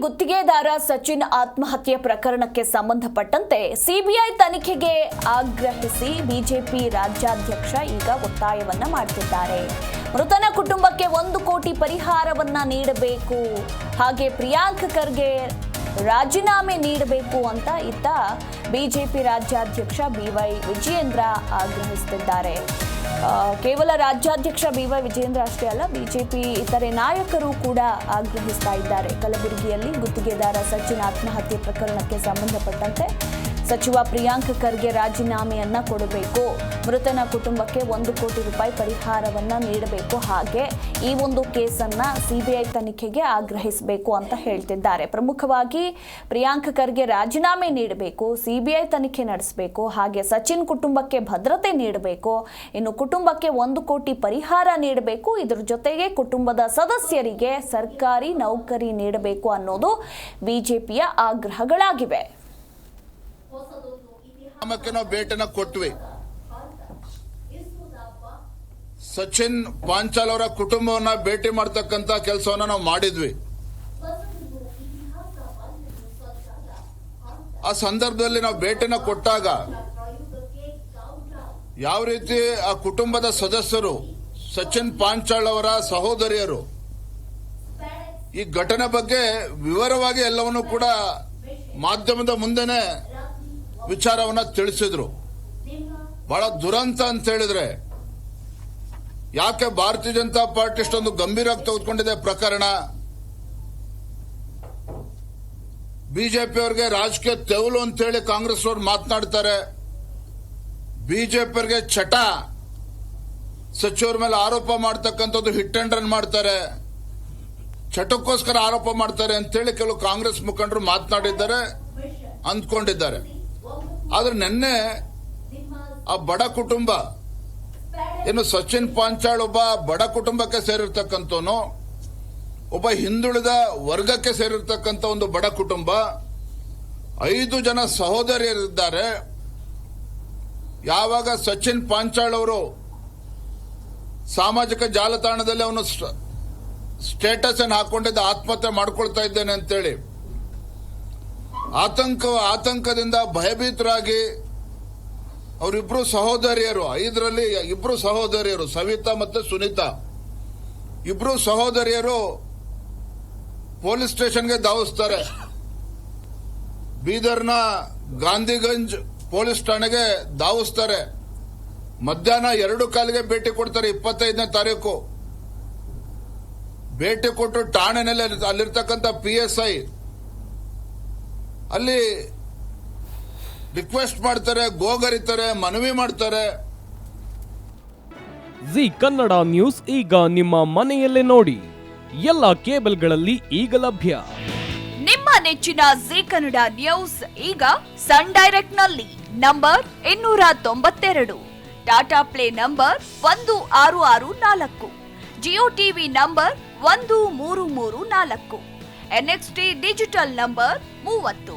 ಗುತ್ತಿಗೆದಾರ ಸಚಿನ್ ಆತ್ಮಹತ್ಯೆ ಪ್ರಕರಣಕ್ಕೆ ಸಂಬಂಧಪಟ್ಟಂತೆ ಸಿಬಿಐ ತನಿಖೆಗೆ ಆಗ್ರಹಿಸಿ ಬಿಜೆಪಿ ರಾಜ್ಯಾಧ್ಯಕ್ಷ ಈಗ ಒತ್ತಾಯವನ್ನ ಮಾಡುತ್ತಿದ್ದಾರೆ ಮೃತನ ಕುಟುಂಬಕ್ಕೆ ಒಂದು ಕೋಟಿ ಪರಿಹಾರವನ್ನ ನೀಡಬೇಕು. ಹಾಗೆ ಪ್ರಿಯಾಂಕ್ ಖರ್ಗೆ ರಾಜೀನಾಮೆ ನೀಡಬೇಕು ಅಂತ ಇತ್ತ ಬಿಜೆಪಿ ರಾಜ್ಯಾಧ್ಯಕ್ಷ ಬಿವೈ ವಿಜಯೇಂದ್ರ ಆಗ್ರಹಿಸುತ್ತಿದ್ದಾರೆ ಕೇವಲ ರಾಜ್ಯಾಧ್ಯಕ್ಷ ಬಿ ವೈ ವಿಜಯೇಂದ್ರ ಅಷ್ಟೇ ಅಲ್ಲ, ಬಿಜೆಪಿ ಇತರೆ ನಾಯಕರು ಕೂಡ ಆಗ್ರಹಿಸ್ತಾ ಇದ್ದಾರೆ. ಕಲಬುರಗಿಯಲ್ಲಿ ಗುತ್ತಿಗೆದಾರ ಸಚಿನ್ ಆತ್ಮಹತ್ಯೆ ಪ್ರಕರಣಕ್ಕೆ ಸಂಬಂಧಪಟ್ಟಂತೆ ಸಚಿವ ಪ್ರಿಯಾಂಕ್ ಖರ್ಗೆ ರಾಜೀನಾಮೆಯನ್ನ ಕೊಡಬೇಕು. ಮೃತನ ಕುಟುಂಬಕ್ಕೆ ಒಂದು ಕೋಟಿ ರೂಪಾಯಿ ಪರಿಹಾರವನ್ನ ನೀಡಬೇಕು. ಹಾಗೆ ಈ ಒಂದು ಕೇಸನ್ನ ಸಿಬಿಐ ತನಿಖೆಗೆ ಆಗ್ರಹಿಸಬೇಕು ಅಂತ ಹೇಳ್ತಿದ್ದಾರೆ. ಪ್ರಮುಖವಾಗಿ ಪ್ರಿಯಾಂಕ್ ಖರ್ಗೆ ರಾಜೀನಾಮೆ ನೀಡಬೇಕು, ಸಿಬಿಐ ತನಿಖೆ ನಡೆಸಬೇಕು, ಹಾಗೆ ಸಚಿನ್ ಕುಟುಂಬಕ್ಕೆ ಭದ್ರತೆ ನೀಡಬೇಕು, ಇನ್ನು ಕುಟುಂಬಕ್ಕೆ ಒಂದು ಕೋಟಿ ಪರಿಹಾರ ನೀಡಬೇಕು, ಇದರ ಜೊತೆಗೆ ಕುಟುಂಬದ ಸದಸ್ಯರಿಗೆ ಸರ್ಕಾರಿ ನೌಕರಿ ನೀಡಬೇಕು ಅನ್ನೋದು ಬಿಜೆಪಿಯ ಆಗ್ರಹಗಳಾಗಿವೆ. ಗ್ರಾಮಕ್ಕೆ ನಾವು ಭೇಟಿನ ಕೊಟ್ವಿ. ಸಚಿನ್ ಪಾಂಚಾಲ್ ಅವರ ಕುಟುಂಬವನ್ನ ಭೇಟಿ ಮಾಡ್ತಕ್ಕಂತ ಕೆಲಸವನ್ನ ನಾವು ಮಾಡಿದ್ವಿ. ಆ ಸಂದರ್ಭದಲ್ಲಿ ನಾವು ಭೇಟಿನ ಕೊಟ್ಟಾಗ ಯಾವ ರೀತಿ ಆ ಕುಟುಂಬದ ಸದಸ್ಯರು ಸಚಿನ್ ಪಾಂಚಾಳ್ ಅವರ ಸಹೋದರಿಯರು ಈ ಘಟನೆ ಬಗ್ಗೆ ವಿವರವಾಗಿ ಎಲ್ಲವನ್ನೂ ಕೂಡ ಮಾಧ್ಯಮದ ಮುಂದೆನೆ ವಿಚಾರವನ್ನ ತಿಳಿಸಿದ್ರು. ಬಹಳ ದುರಂತ ಅಂತ ಹೇಳಿದ್ರೆ, ಯಾಕೆ ಭಾರತೀಯ ಜನತಾ ಪಾರ್ಟಿ ಇಷ್ಟೊಂದು ಗಂಭೀರವಾಗಿ ತೆಗೆದುಕೊಂಡಿದೆ ಪ್ರಕರಣ? ಬಿಜೆಪಿ ಅವರಿಗೆ ರಾಜಕೀಯ ತೆವಲು ಅಂತೇಳಿ ಕಾಂಗ್ರೆಸ್ ಅವರು ಮಾತನಾಡ್ತಾರೆ. ಬಿಜೆಪಿ ಅವರಿಗೆ ಚಟ. ಸಚಿವರ ಮೇಲೆ ಆರೋಪ ಮಾಡ್ತಕ್ಕಂಥದ್ದು ಹಿಟ್ ಅಂಡ್ ರನ್ ಮಾಡ್ತಾರೆ. ಚಟಕ್ಕೋಸ್ಕರ ಆರೋಪ ಮಾಡ್ತಾರೆ ಅಂತೇಳಿ ಕೆಲವು ಕಾಂಗ್ರೆಸ್ ಮುಖಂಡರು ಮಾತನಾಡಿದ್ದಾರೆ, ಅಂದ್ಕೊಂಡಿದ್ದಾರೆ. ಆದ್ರೆ ನೆನ್ನೆ ಆ ಬಡ ಕುಟುಂಬ, ಏನು ಸಚಿನ್ ಪಾಂಚಾಳ್ ಒಬ್ಬ ಬಡ ಕುಟುಂಬಕ್ಕೆ ಸೇರಿರ್ತಕ್ಕಂಥವನು, ಒಬ್ಬ ಹಿಂದುಳಿದ ವರ್ಗಕ್ಕೆ ಸೇರಿರ್ತಕ್ಕಂಥ ಒಂದು ಬಡ ಕುಟುಂಬ, ಐದು ಜನ ಸಹೋದರಿಯರಿದ್ದಾರೆ. ಯಾವಾಗ ಸಚಿನ್ ಪಾಂಚಾಳ್ ಅವರು ಸಾಮಾಜಿಕ ಜಾಲತಾಣದಲ್ಲಿ ಅವನು ಸ್ಟೇಟಸ್ ಅನ್ನು ಹಾಕೊಂಡಿದ್ದ, ಆತ್ಮಹತ್ಯೆ ಮಾಡ್ಕೊಳ್ತಾ ಇದ್ದೇನೆ ಅಂತೇಳಿ ಆತಂಕ ಆತಂಕದಿಂದ ಭಯಭೀತರಾಗಿ ಅವರಿಬ್ರು ಸಹೋದರಿಯರು, ಐದರಲ್ಲಿ ಇಬ್ರು ಸಹೋದರಿಯರು, ಸವಿತಾ ಮತ್ತು ಸುನೀತಾ. ಇಬ್ರು ಸಹೋದರಿಯರು ಪೊಲೀಸ್ ಸ್ಟೇಷನ್ಗೆ ಧಾವಿಸ್ತಾರೆ. ಬೀದರ್ನ ಗಾಂಧಿಗಂಜ್ ಪೊಲೀಸ್ ಠಾಣೆಗೆ ಧಾವಿಸ್ತಾರೆ. ಮಧ್ಯಾಹ್ನ ಎರಡು ಕಾಲಿಗೆ ಭೇಟಿ ಕೊಡ್ತಾರೆ ಇಪ್ಪತ್ತೈದನೇ ತಾರೀಕು. ಭೇಟಿ ಕೊಟ್ಟು ಠಾಣೆನಲ್ಲಿ ಅಲ್ಲಿರ್ತಕ್ಕಂಥ ಪಿ ಎಸ್ ಐ ಅಲ್ಲಿ ರಿಕ್ವೆಸ್ಟ್ ಮಾಡ್ತಾರೆ ಗೋಗರಿತಾರೆ ಮನವಿ ಮಾಡ್ತಾರೆ. ಜಿ ಕನ್ನಡ ನ್ಯೂಸ್ ಈಗ ನಿಮ್ಮ ಮನೆಯಲ್ಲೇ ನೋಡಿ. ಎಲ್ಲ ಕೇಬಲ್ಗಳಲ್ಲಿ ಈಗ ಲಭ್ಯ. ನಿಮ್ಮ ನೆಚ್ಚಿನ ಜಿ ಕನ್ನಡ ನ್ಯೂಸ್ ಈಗ ಸನ್ ಡೈರೆಕ್ಟ್ನಲ್ಲಿ ನಂಬರ್ ಇನ್ನೂರ ತೊಂಬತ್ತೆರಡು. ಟಾಟಾ ಪ್ಲೇ ನಂಬರ್ ಒಂದು ಆರು ಆರು ನಾಲ್ಕು. ಜಿಯೋ ಟಿವಿ ನಂಬರ್ ಒಂದು ಮೂರು ಮೂರು ನಾಲ್ಕು. ಎನ್ಎಕ್ಸ್ಟಿ ಡಿಜಿಟಲ್ ನಂಬರ್ ಮೂವತ್ತು.